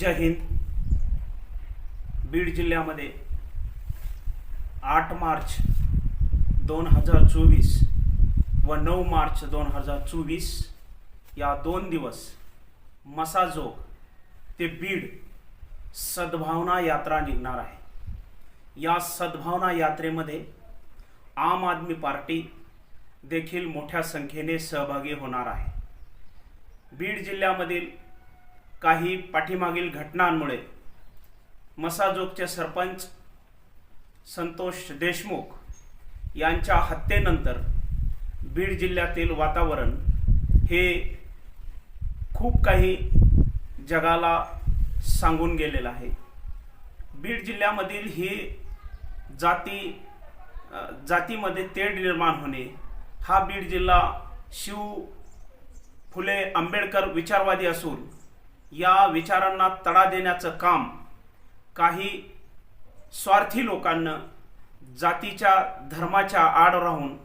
जय हिंद. बीड जिल्ह्यामध्ये आठ मार्च दोन हजार चोवीस व नऊ मार्च दोन हजार चोवीस या दोन दिवस मसाजोग ते बीड सद्भावना यात्रा निघणार आहे. या सद्भावना यात्रेमध्ये आम आदमी पार्टी देखील मोठ्या संख्येने सहभागी होणार आहे. बीड जिल्ह्यामधील काही पाठीमागील घटनांमुळे मसाजोगचे सरपंच संतोष देशमुख यांच्या हत्येनंतर बीड जिल्ह्यातील वातावरण हे खूप काही जगाला सांगून गेलेलं आहे. बीड जिल्ह्यामधील ही जाती जातीमध्ये तेढ निर्माण होणे हा बीड जिल्हा शिव फुले आंबेडकर विचारवादी असून या विचारांना तडा देण्याचं काम काही स्वार्थी लोकांना जातीच्या धर्माच्या आड राहून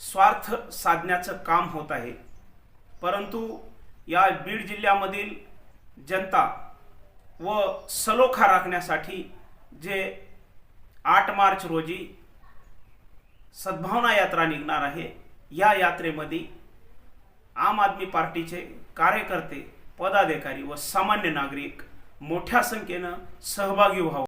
स्वार्थ साधण्याचं काम होत आहे. परंतु या बीड जिल्ह्यामधील जनता व सलोखा राखण्यासाठी जे आठ मार्च रोजी सद्भावना यात्रा निघणार आहे या यात्रेमध्ये आम आदमी पार्टीचे कार्यकर्ते पदाधिकारी व सामान्य नागरिक मोठ्या संख्येनं सहभागी व्हावं.